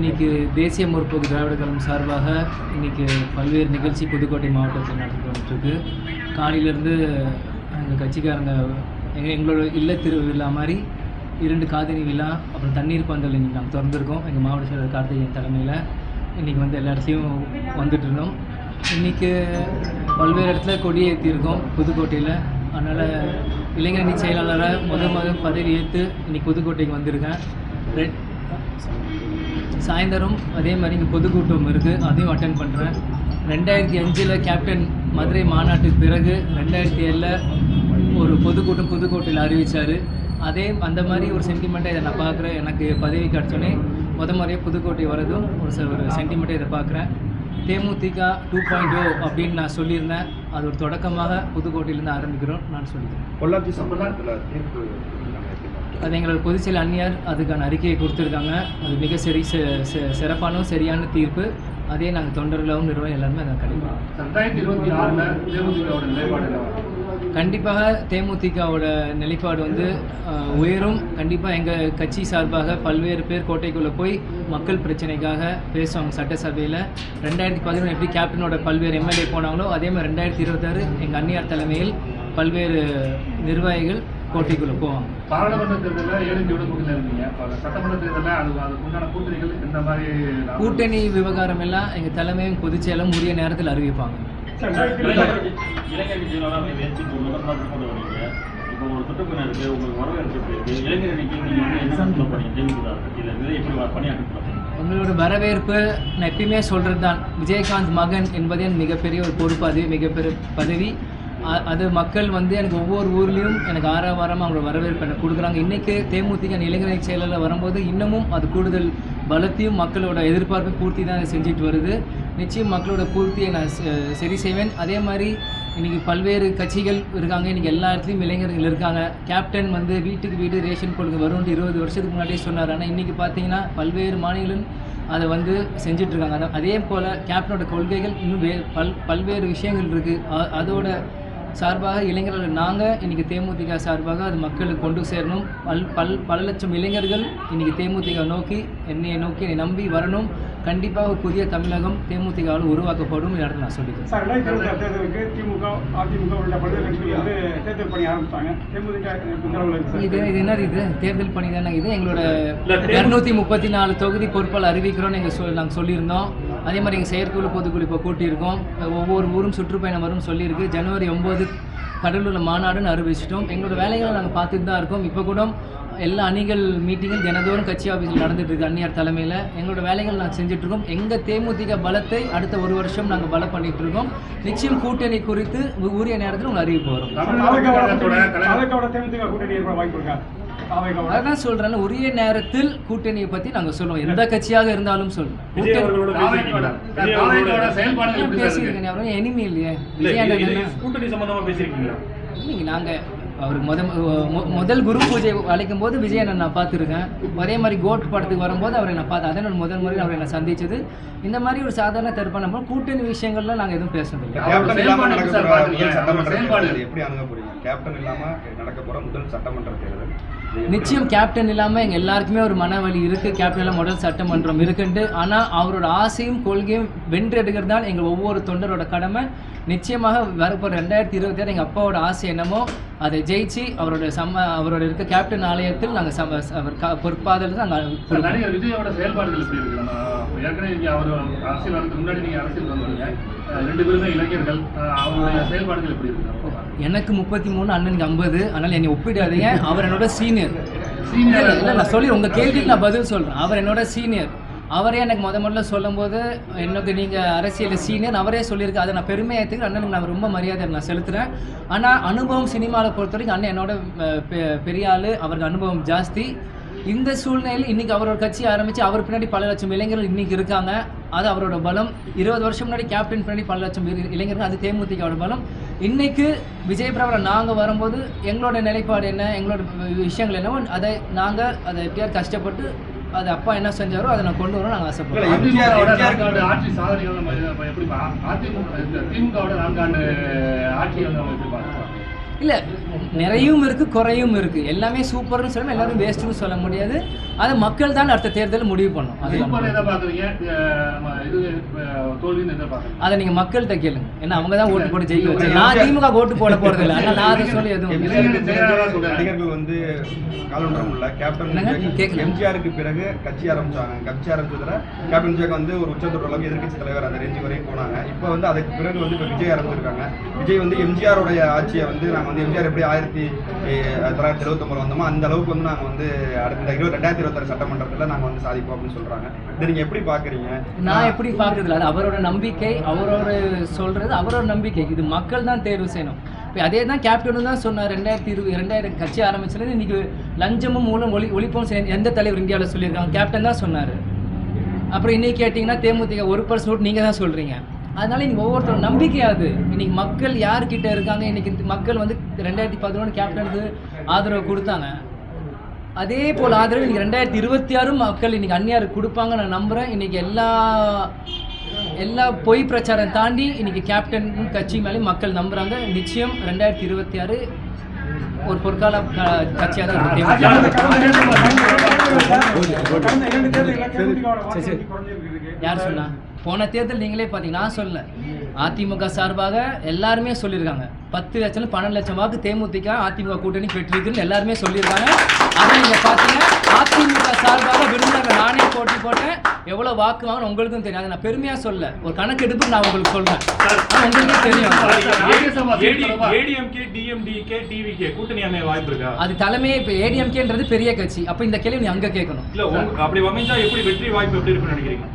இன்றைக்கி தேசிய முற்போக்கு திராவிட கழகம் சார்பாக இன்னைக்கு பல்வேறு நிகழ்ச்சி புதுக்கோட்டை மாவட்டத்தில் நடந்துகிட்டு காலையிலேருந்து எங்கள் கட்சிக்காரங்க எங்கள் எங்களோட இல்ல திருவிழா மாதிரி இரண்டு காதணி விழா அப்புறம் தண்ணீர் பந்தல் இன்றைக்கி நாங்கள் திறந்துருக்கோம். எங்கள் மாவட்ட செயலர் கார்த்திகேயன் தலைமையில் இன்றைக்கி வந்து எல்லா இடத்துலையும் வந்துட்டு இருந்தோம். இன்றைக்கி பல்வேறு இடத்துல கொடி ஏற்றிருக்கோம் புதுக்கோட்டையில். அதனால் இளைஞரணி செயலாளராக முதல் முதல் பதவி ஏற்று இன்னைக்கு புதுக்கோட்டைக்கு வந்திருக்கேன். ரெட் சாயந்தரம் அதே மாதிரி இங்கே பொதுக்கூட்டம் இருக்குது அதையும் அட்டன் பண்ணுறேன் ரெண்டாயிரத்தி அஞ்சில் கேப்டன் மதுரை மாநாட்டுக்கு பிறகு ரெண்டாயிரத்தி ஏழில் ஒரு பொதுக்கூட்டம் புதுக்கோட்டையில் அறிவித்தார் அதே அந்த மாதிரி ஒரு சென்டிமெண்ட்டை இதை நான் பார்க்குறேன். எனக்கு பதவி கிடச்சோன்னே முத முறையாக புதுக்கோட்டை வரதும் ஒரு ஒரு சென்டிமெண்ட்டை இதை பார்க்குறேன். தேமுதிக டூ பாயிண்ட் ஓ அப்படின்னு நான் சொல்லியிருந்தேன். அது ஒரு தொடக்கமாக புதுக்கோட்டையிலேருந்து ஆரம்பிக்கிறோம். நான் சொல்லிக்கிறேன். பொள்ளாச்சி சம்பளம் தீர்ப்பு நாங்கள் எப்படி பார்க்கிறோம்? அது எங்களோட பொதுச்செயல் அந்நியார் அதுக்கான அறிக்கையை கொடுத்துருக்காங்க. அது மிக சரி சிறப்பான சரியான தீர்ப்பு. அதே நாங்கள் தொண்டர்களாகவும் நிறுவனம் எல்லாருமே அதை கண்டிப்பாக கண்டிப்பாக தேமுதிகவோட நிலைப்பாடு வந்து உயரும். கண்டிப்பாக எங்கள் கட்சி சார்பாக பல்வேறு பேர் கோட்டைக்குள்ளே போய் மக்கள் பிரச்சனைக்காக பேசுவாங்க சட்டசபையில். ரெண்டாயிரத்தி பதினொன்று எப்படி கேப்டனோட பல்வேறு எம்எல்ஏ போனாங்களோ அதே மாதிரி ரெண்டாயிரத்தி இருபத்தாறு எங்கள் அந்நியார் தலைமையில் பல்வேறு நிர்வாகிகள் கோட்டைக்குள்ளே போவாங்க. பாராளுமன்ற தேர்தலில் இருந்தீங்க. அப்ப சட்டமன்ற தேர்தலில் அது அதுக்கு உண்டான கூட்டணிகள் இந்த மாதிரி கூட்டணி விவகாரம் எல்லாம் எங்கள் தலைமையும் பொதுச்செயலும் உரிய நேரத்தில் அறிவிப்பாங்க. இளைஞர் இப்போ ஒரு இருக்கு உங்களுக்கு வரவேற்பு இருக்கு? வந்து என்ன சொல்ல போறீங்க? எப்படி பணியாற்ற உங்களோட வரவேற்பு நான் எப்பயுமே சொல்கிறது தான் விஜயகாந்த் மகன் என்பதே மிகப்பெரிய ஒரு பொறுப்பு அதுவே மிகப்பெரிய பதவி. அது மக்கள் வந்து எனக்கு ஒவ்வொரு ஊர்லேயும் எனக்கு ஆரவாரமாக அவங்களோட வரவேற்பு எனக்கு கொடுக்குறாங்க. இன்றைக்கி தேமுதிக இளைஞரணி செயலில் வரும்போது இன்னமும் அது கூடுதல் பலத்தையும் மக்களோட எதிர்பார்ப்பை பூர்த்தி தான் செஞ்சுட்டு வருது. நிச்சயம் மக்களோட பூர்த்தியை நான் செ- சரி செய்வேன். அதே மாதிரி இன்றைக்கி பல்வேறு கட்சிகள் இருக்காங்க. இன்றைக்கி எல்லா இடத்துலையும் இளைஞர்கள் இருக்காங்க. கேப்டன் வந்து வீட்டுக்கு வீடு ரேஷன் கொடுக்க வரும்னு இருபது வருஷத்துக்கு முன்னாடியே சொன்னார். ஆனால் இன்றைக்கி பார்த்தீங்கன்னா பல்வேறு மாநிலம் அதை வந்து செஞ்சிட்ருக்காங்க அதே போல் கேப்டனோட கொள்கைகள் இன்னும் வே பல் பல்வேறு விஷயங்கள் இருக்குது அதோட சார்பாக இளைஞர்கள் நாங்கள் இன்றைக்கி தேமுதிக சார்பாக அது மக்களுக்கு கொண்டு சேரணும். பல் பல் பல லட்சம் இளைஞர்கள் இன்றைக்கி தேமுதிக நோக்கி என்னை நோக்கி என்னை நம்பி வரணும். கண்டிப்பாக புதிய தமிழகம் தேமுதிகவால் உருவாக்கப்படும் என்று நான் சொல்லிக்கிறேன். சார் தேர்தலுக்கு திமுக அதிமுக உள்ளிட்ட பல்வேறு கட்சிகள் வந்து தேர்தல் பணி தேமுதிக இருக்கு இது சார். இது என்னது இது? தேர்தல் பணி தானே இது? எங்களோட இரநூத்தி முப்பத்தி நாலு தொகுதி பொறுப்பால் அறிவிக்கிறோம்னு எங்கள் சொல் நாங்கள் சொல்லியிருந்தோம். அதே மாதிரி எங்கள் செயற்குழு பொதுக்குழு இப்போ கூட்டியிருக்கோம். ஒவ்வொரு ஊரும் சுற்றுப்பயணம் வரும்னு சொல்லியிருக்கு. ஜனவரி ஒம்பது கடலூரில் மாநாடுன்னு அறிவிச்சிட்டோம். எங்களோட வேலைகளை நாங்கள் பார்த்துட்டு தான் இருக்கோம். இப்போ கூட எல்லா அணிகள் மீட்டிங்கும் தினதோறும் கட்சி ஆஃபீஸில் நடந்துட்டு இருக்கு அந்நியார் தலைமையில். எங்களோட வேலைகள் நாங்கள் செஞ்சுட்டு எங்கள் தேமுதிக பலத்தை அடுத்த ஒரு வருஷம் நாங்கள் பலம் பண்ணிட்டு இருக்கோம். நிச்சயம் கூட்டணி குறித்து உரிய நேரத்தில் உங்களுக்கு அறிவிப்பு வரும் அதான் சொல்றேன் உரிய நேரத்தில் கூட்டணியை பத்தி நாங்க சொல்லுவோம் எந்த கட்சியாக இருந்தாலும் சொல்லுவோம்? பேசியிருக்கேன் எனிமி இல்லையே. கூட்டணி சம்பந்தமா பேசியிருக்கீங்களா இல்லைங்க நாங்க அவருக்கு முத முதல் குரு பூஜை அழைக்கும் போது விஜய் அண்ணன் நான் பார்த்துருக்கேன். அதே மாதிரி கோட் படத்துக்கு வரும்போது அவரை நான் பார்த்தேன். அதான் நான் முதல் முறை அவரை நான் சந்திச்சது. இந்த மாதிரி ஒரு சாதாரண தரப்பான நம்ம கூட்டணி விஷயங்கள்ல நாங்க எதுவும் பேசுனதில்லை அவர் கேப்டன் இல்லாம செயல்பாடு நடக்க எப்படி சார் போற பார்க்கறீங்க? முதல் சட்டமன்ற அவர் செயல்பாடு. தேர்தல் எப்படி அணுக போறீங்க கேப்டன் இல்லாம நடக்க போற முதல் சட்டமன்ற தேர்தல்? இது எப்படி நிச்சயம் கேப்டன் இல்லாமல் எங்கள் எல்லாருக்குமே ஒரு மனவலி இருக்குது கேப்டன் முதல் சட்டமன்றம் இருக்குன்ட்டு. ஆனால் அவரோட ஆசையும் கொள்கையும் வென்றெடுக்கிறது தான் எங்கள் ஒவ்வொரு தொண்டரோட கடமை. நிச்சயமாக வரப்போகிற ரெண்டாயிரத்தி இருபத்தி ஆறு எங்கள் அப்பாவோட ஆசை என்னமோ அதை ஜெயிச்சு அவரோட சம்ம அவரோட இருக்க கேப்டன் ஆலயத்தில் நாங்கள் சம அவர் க பொற்பாதல் நாங்கள் நடிகர் விஜயோட செயல்பாடுகள் எப்படி இருக்கு? நம்ம ஏற்கனவே நீங்க அவர் அரசியல் வரதுக்கு முன்னாடி நீங்க அரசியல் வந்தீங்க. ரெண்டு பேருமே இளைஞர்கள். அவருடைய செயல்பாடுகள் எப்படி இருக்கு? எனக்கு முப்பத்தி மூணு அண்ணனுக்கு ஐம்பது. அதனால் என்னை ஒப்பிடாதீங்க. அவர் என்னோட சீனியர். இல்லை இல்லை நான் சொல்லி உங்கள் கேள்விக்கு நான் பதில் சொல்கிறேன் அவர் என்னோட சீனியர் அவரே எனக்கு முத முதல்ல சொல்லும்போது எனக்கு நீங்கள் அரசியல் சீனியர் அவரே சொல்லியிருக்கு அதை நான் பெருமையாக ஏற்றுக்கிறேன் அண்ணனுக்கு நான் ரொம்ப மரியாதை நான் செலுத்துகிறேன் ஆனால் அனுபவம் சினிமாவில் பொறுத்த வரைக்கும் அண்ணன் என்னோட பெ- பெரிய ஆள் அவருக்கு அனுபவம் ஜாஸ்தி. இந்த சூழ்நிலையில் இன்றைக்கி அவரோட கட்சி ஆரம்பித்து அவர் பின்னாடி பல லட்சம் இளைஞர்கள் இன்றைக்கி இருக்காங்க. அது அவரோட பலம். இருபது வருஷம் முன்னாடி கேப்டன் பின்னாடி பல லட்சம் இளைஞர்கள் அது தேமுதிகவோட பலம். இன்றைக்கு விஜய் பிரபலம் நாங்கள் வரும்போது எங்களோட நிலைப்பாடு என்ன? எங்களோட விஷயங்கள் என்னவோ அதை நாங்கள் அதை எப்படியாவது கஷ்டப்பட்டு அது அப்பா என்ன செஞ்சாரோ அதை நான் கொண்டு வரோம் நாங்கள் ஆசைப்படுறோம். ஆட்சி. சாதனைகள் நம்ம எப்படி பா- அதிமுக திமுகவோட நான்காண்டு நம்ம எப்படி பார்க்கலாம் இல்லை நிறையும் இருக்குது குறையும் இருக்குது எல்லாமே சூப்பர்னு சொல்ல எல்லாரும் வேஸ்ட்டுன்னு சொல்ல முடியாது. அதை மக்கள் தான் அடுத்த தேர்தலில் முடிவு பண்ணும். அது நீங்க மக்கள்கிட்ட கேளுங்க. ஏன்னா அவங்க தான் ஓட்டு போட்டு ஜெயிக்க வச்சு நான் திமுக ஓட்டு போட போறது இல்லை. ஆனால் நான் அதை சொல்லி எதுவும். நடிகர்கள் வந்து காலண்டரம் இல்ல. கேப்டன் கேட்கல. எம்ஜிஆருக்கு பிறகு கட்சி ஆரம்பிச்சாங்க. கட்சி ஆரம்பிச்சதுல கேப்டன் விஜய் வந்து ஒரு உச்சத்தொடர் அளவுக்கு எதிர்க்கட்சி தலைவர் அந்த ரேஞ்சு வரையும் போனாங்க. இப்போ வந்து அதுக்கு பிறகு வந்து இப்போ விஜய் ஆரம்பிச்சிருக்காங்க. விஜய் வந்து எம்ஜிஆருடைய ஆட்சியை வந்து நாங்க வந்து எம்ஜிஆர் எப்படி ஆயிரத்தி தொள்ளாயிரத்தி எழுபத்தொம்பது வந்தோமோ அந்த அளவுக்கு வந்து நாங்க வந்து அடுத்த இருபது ரெண்டாயிரத்தி இருபத்தாறு சட்டமன்றத்துல நாங்க வந்து சாதிப்போம் அப்படின்னு சொல்றாங்க. இதை நீங்க எப்படி பாக்குறீங்க? நான் எப்படி பார்க்கறதில்ல அது அவரோட நம்பிக்கை அவரோட சொல்றது அவரோட நம்பிக்கை. இது மக்கள் தான் தேர்வு செய்யணும். இப்போ அதே தான் கேப்டனும் தான் சொன்னார் ரெண்டாயிரத்தி இருபது ரெண்டாயிரம் கட்சி ஆரம்பிச்சதுலேருந்து இன்னைக்கு லஞ்சமும் மூலம் ஒளி ஒழிப்போம் எந்த தலைவர் இந்தியாவில் சொல்லியிருக்காங்க? கேப்டன் தான் சொன்னார். அப்புறம் இன்னைக்கு கேட்டிங்கன்னா தேமுதிக ஒரு பர்சன்ட் நீங்கள் தான் சொல்கிறீங்க அதனால இன்னைக்கு ஒவ்வொருத்தரும் நம்பிக்கையாது இன்னைக்கு மக்கள் யார்கிட்ட இருக்காங்க? இன்னைக்கு இந்த மக்கள் வந்து ரெண்டாயிரத்தி பதினொன்று கேப்டனுக்கு ஆதரவு கொடுத்தாங்க. அதே போல் ஆதரவு இன்னைக்கு ரெண்டாயிரத்தி இருபத்தி ஆறும் மக்கள் இன்னைக்கு அந்நியார் கொடுப்பாங்க நான் நம்புகிறேன் இன்னைக்கு எல்லா எல்லா பொய் பிரச்சாரம் தாண்டி இன்னைக்கு கேப்டன் கட்சி மேலே மக்கள் நம்புகிறாங்க நிச்சயம் ரெண்டாயிரத்தி இருபத்தி ஆறு ஒரு பொற்கால கட்சியாக தான் யார் சொன்னா போன தேர்தல் நீங்களே பார்த்தீங்க நான் சொல்ல அதிமுக சார்பாக எல்லாருமே சொல்லியிருக்காங்க. பத்து லட்சம் பன்னெண்டு லட்சம் வாக்கு தேமுதிக அதிமுக கூட்டணி பெற்றிருக்குன்னு எல்லாருமே சொல்லியிருக்காங்க. அதை நீங்கள் பார்த்தீங்க அதிமுக சார்பாக போட்டி போட்டேன். எவ்வளோ வாக்கு வாங்கணும் உங்களுக்கும் தெரியும். அதை நான் பெருமையாக சொல்ல. ஒரு கணக்கெடுப்பு நான் உங்களுக்கு சொல்கிறேன் உங்களுக்கே தெரியும். கூட்டணி வாய்ப்பு இருக்கா அது தலைமையே இப்போ ஏடிஎம்கேன்றது பெரிய கட்சி. அப்போ இந்த கேள்வி நீ அங்கே கேட்கணும். இல்ல அப்படி வமைஞ்சா எப்படி வெற்றி வாய்ப்பு எப்படி இருக்குன்னு நினைக்கிறீங்க?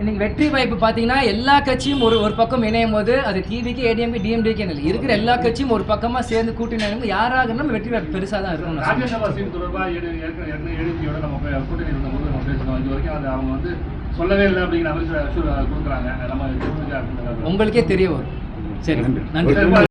இன்னைக்கு வெற்றி வாய்ப்பு பார்த்தீங்கன்னா எல்லா கட்சியும் ஒரு ஒரு பக்கம் இணையும் போது அது டிவிக்கு ஏடிஎம்கே டிஎம்டிகே இல்லை இருக்கிற எல்லா கட்சியும் ஒரு பக்கமாக சேர்ந்து கூட்டணி யாராக இருந்தாலும் வெற்றி வாய்ப்பு பெருசாக தான் இருக்கும். ராஜ்யசபா சீட் தொடர்பா ஏற்கனவே ஏற்கனவே ஏடிபியோட நம்ம போய் கூட்டணி இருந்தபோது நம்ம பேசணும் இது வரைக்கும் அது அவங்க வந்து சொல்லவே இல்லை அப்படிங்கிற மாதிரி கொடுக்குறாங்க. நம்ம உங்களுக்கே தெரிய வரும். சரி நன்றி.